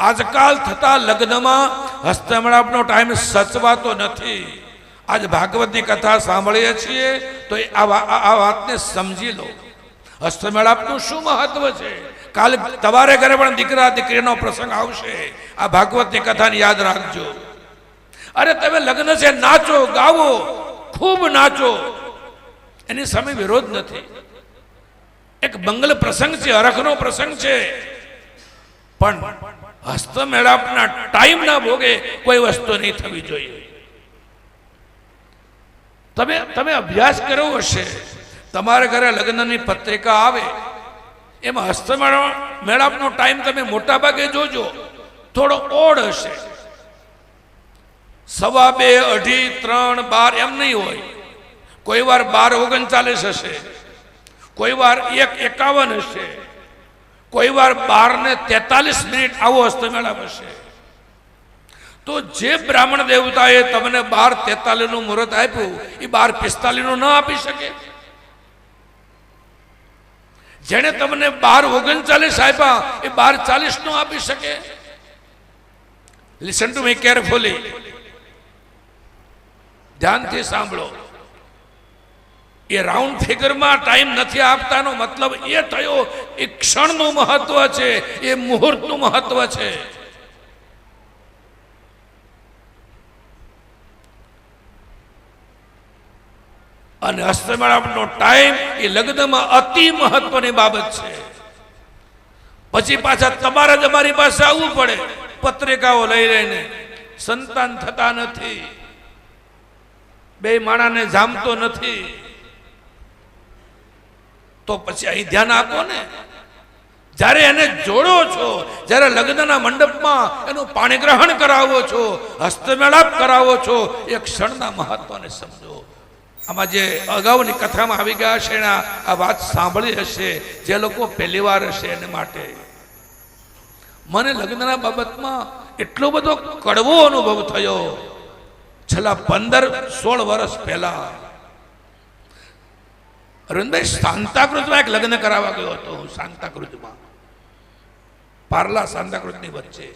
આજકાલ થતા લગ્નમાં હસ્તમેળાપનો ટાઈમ સચવાતો નથી. આજ ભાગવતની કથા સાંભળીએ છીએ, તો એ આ વાતને સમજી લો. હસ્તમેળાપનું શું મહત્વ છે? કાલે તમારે ઘરે પણ દીકરા, દીકરીનો પ્રસંગ આવશે. આ ભાગવતની કથાને યાદ રાખજો. અરે તમે લગ્ન છે, નાચો, ગાવો, ખૂબ નાચો. એની સામે વિરોધ નથી. એક મંગલ પ્રસંગ છે, હરખનો પ્રસંગ છે. પણ હસ્તમેળાપના ટાઈમના ભોગે કોઈ વસ્તુ નહીં થવી જોઈએ. તમે તમે અભ્યાસ કર્યો હશે, તમારા ઘરે લગ્નની પત્રિકા આવે, એમાં હસ્તમેળા, મેળાપનો ટાઈમ તમે મોટા ભાગે જોજો, થોડો ઓડ હશે. સવા બે, અઢી, ત્રણ, બાર એમ નહીં હોય. કોઈ વાર બાર ઓગણચાલીસ હશે, કોઈ વાર એક એકાવન હશે કોઈ વાર બાર ને તેતાલીસ મિનિટ આવો હસ્તમેળાપ હશે તો જે બ્રાહ્મણ દેવતાએ તમને બાર તેતાલીસનું મુહૂર્ત આપ્યું, એ બાર પિસ્તાલીસનું આપી શકે? જેણે તમને બાર ઓગણચાલીસ આપ્યા, એ બાર ચાલીસનું આપી શકે? લિસન ટુ મી કેરફુલી ધ્યાનથી સાંભળો. એ રાઉન્ડ ફિગરમાં ટાઈમ નથી આપતાનો મતલબ એ થયો, એ ક્ષણનું મહત્વ છે, એ મુહૂર્તનું મહત્વ છે. અને હસ્તમેળાપનો ટાઈમ એ લગ્નમાં અતિ મહત્વની બાબત છે. પછી પાછા તમારે જ અમારી પાસે આવવું પડે, પત્રિકાઓ લઈ લઈને. સંતાન થતા નથી. બે માણાને જામતો નથી. તો પછી અહીં ધ્યાન આપો ને. જ્યારે એને જોડો છો, જ્યારે લગ્નના મંડપમાં એનું પાણી ગ્રહણ કરાવો છો, હસ્તમેળાપ કરાવો છો, એ ક્ષણના મહત્વને સમજો. આમાં જે અગાઉની કથામાં આવી ગયા છે એના આ વાત સાંભળી હશે, જે લોકો પહેલી વાર હશે એને માટે. મને લગ્નના બાબતમાં એટલો બધો કડવો અનુભવ થયો. છેલ્લા પંદર સોળ વર્ષ પહેલા. અરવિંદભાઈ શાંતાકૃતમાં એક લગ્ન કરાવવા ગયો હતો સાંતાક્રુઝમાં. પાર્લા શાંતાકૃતની વચ્ચે.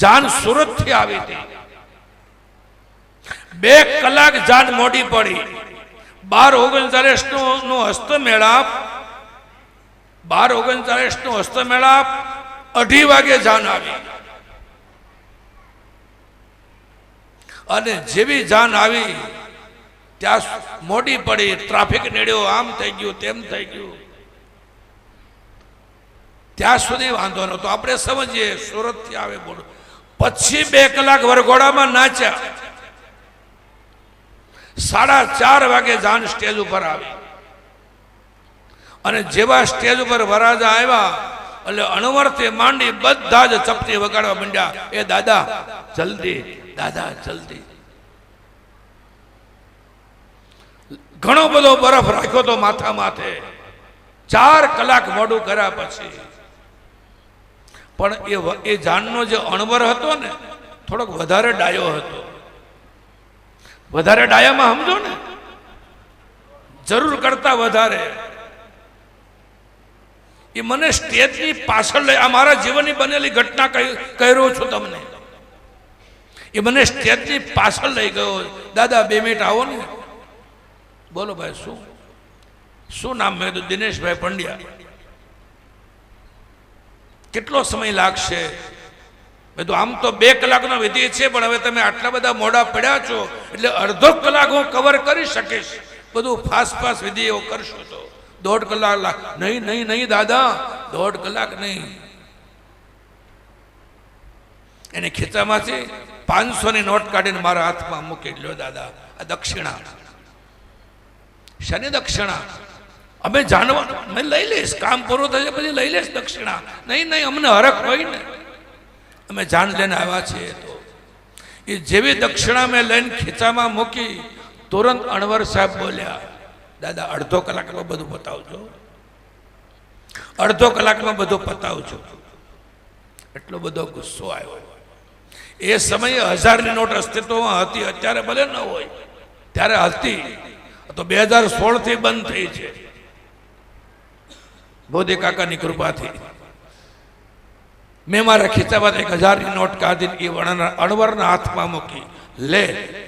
જાન સુરતથી આવી હતી. બે કલાક જાન મોડી પડી. બાર ઓગણચાલીસ નો હસ્તમેળાપ. બાર ઓગણચાલીસ નો હસ્તમેળાપ. અઢી વાગે જાન આવી. અને જેવી જાન આવી ત્યાં મોડી પડી ટ્રાફિક નડ્યો, આમ થઈ ગયું, તેમ થઈ ગયું. ત્યાં સુધી વાંધો નતો આપણે સમજીએ સુરતથી આવે બોલો. પછી બે કલાક વરઘોડામાં નાચ્યા. સાડા ચાર વાગે જાન સ્ટેજ ઉપર આવી. અને જેવા સ્ટેજ ઉપર વરાજા આવ્યા, એટલે અણવરથી માંડી બધા જ ચપટી વગાડવા માંડ્યા. એ દાદા, જલ્દી દાદા, જલ્દી. ઘણો બધો બરફ રાખ્યો તો માથા માથે. ચાર કલાક મોડું કર્યા પછી. પણ એ એ જાનનો જે અણવર હતો ને, થોડોક વધારે ડાયો હતો. વધારે ડાયામાં સમજો ને? જરૂર કરતા વધારે. એ મને સ્ટેજની પાછળ લઈ, આ મારા જીવનની બનેલી ઘટના કહી રહ્યો છું તમને. એ મને સ્ટેજની પાછળ લઈ ગયો. દાદા, બે મિનિટ આવો ને. બોલો ભાઈ, શું? શું નામ મેં કીધું દિનેશભાઈ પંડ્યા? કેટલો સમય લાગશે? મેં તો આમ તો બે કલાકનો વિધિ છે, પણ હવે તમે આટલા બધા મોડા પડ્યા છો, એટલે અડધો કલાક હું કવર કરી શકીશ. બધું ફાસ્ટ ફાસ્ટ વિધિ એવો કરશો તો. દોઢ કલાક નહીં નહીં નહીં, દાદા, દોઢ કલાક નહીં. એને ખીચામાંથી પાંચસો ની નોટ કાઢીને મારા હાથમાં મૂકી લ્યો દાદા, આ દક્ષિણા. શનિ દક્ષિણા. અમે જાણવા મેં લઈ લઈશ, કામ પૂરું થશે પછી લઈ લઈશ દક્ષિણા. નહીં નહીં, અમને હરખ હોય ને. અમે જાણ લઈને આવ્યા છીએ તો. એ જેવી દક્ષિણા મેં લઈને ખીચામાં મૂકી, તુરંત અણવર સાહેબ બોલ્યા, દાદા, અડધો કલાકમાં બધું પતાવજો. અડધો કલાકમાં બધું પતાવજો. એટલો બધો ગુસ્સો આવ્યો. એ સમયે હજારની નોટ અસ્તિત્વમાં હતી, અત્યારે ભલે ન હોય, ત્યારે હતી. તો બે હજાર સોળથી બંધ થઈ છે. મોદી કાકાની કૃપાથી. મેં મારા ખીચામાં એક હજારની નોટ કાઢી એ અણવરના હાથમાં મૂકી. લે,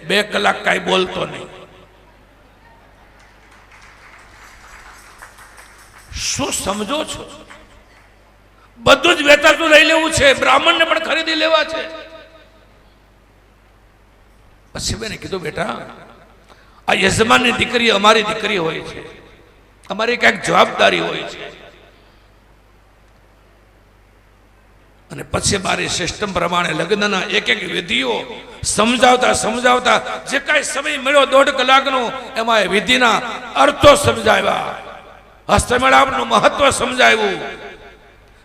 બે કલાક કાંઈ બોલતો નહીં. શું સમજો છો? બધું જ વેચાતું લઈ લેવું છે, બ્રાહ્મણને પણ ખરીદી લેવા છે. પછી મેં કીધું, બેટા આ યજમાનની દીકરી અમારી દીકરી હોય છે. અમારી કંઈક જવાબદારી હોય છે. અને પછી મારી સિસ્ટમ પ્રમાણે લગ્નના એક એક વિધિઓ સમજાવતા સમજાવતા જે કાંઈ સમય મળ્યો દોઢ કલાકનો, એમાં એ વિધિના અર્થો સમજાવ્યા. હસ્તમેળાપનું મહત્વ સમજાવ્યું.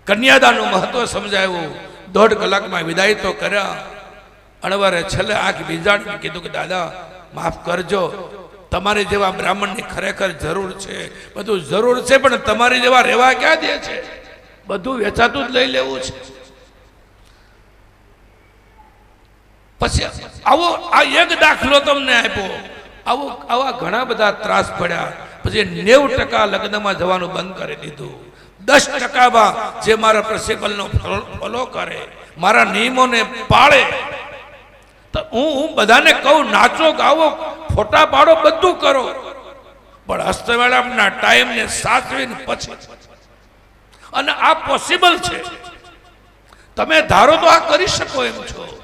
કન્યાદાનનું મહત્વ સમજાવ્યું. દોઢ કલાકમાં વિદાય તો કર્યા. અણવરે છેલ્લે આંખ બીજાડીને કીધું કે, દાદા માફ કરજો. તમારી જેવા બ્રાહ્મણની ખરેખર જરૂર છે. બધું જરૂર છે, પણ તમારી જેવા રહેવા ક્યાં દે છે? બધું વેચાતું જ લઈ લેવું છે. પછી આવો, આ એક દાખલો તમને આપ્યો. આવો, આવા ઘણા બધા ત્રાસ પડ્યા. પછી નેવું ટકા લગ્નમાં જવાનું બંધ કરી દીધું. દસ ટકામાં જે મારા પ્રિન્સિપલનો ફોલો કરે, મારા નિયમોને પાળે તો હું હું બધાને કહું, નાચો, ગાવો, ફોટા પાડો, બધું કરો. પણ હસ્તમેળાપના ટાઈમને સાચવીને પછી. અને આ પોસિબલ છે. તમે ધારો તો આ કરી શકો એમ છો.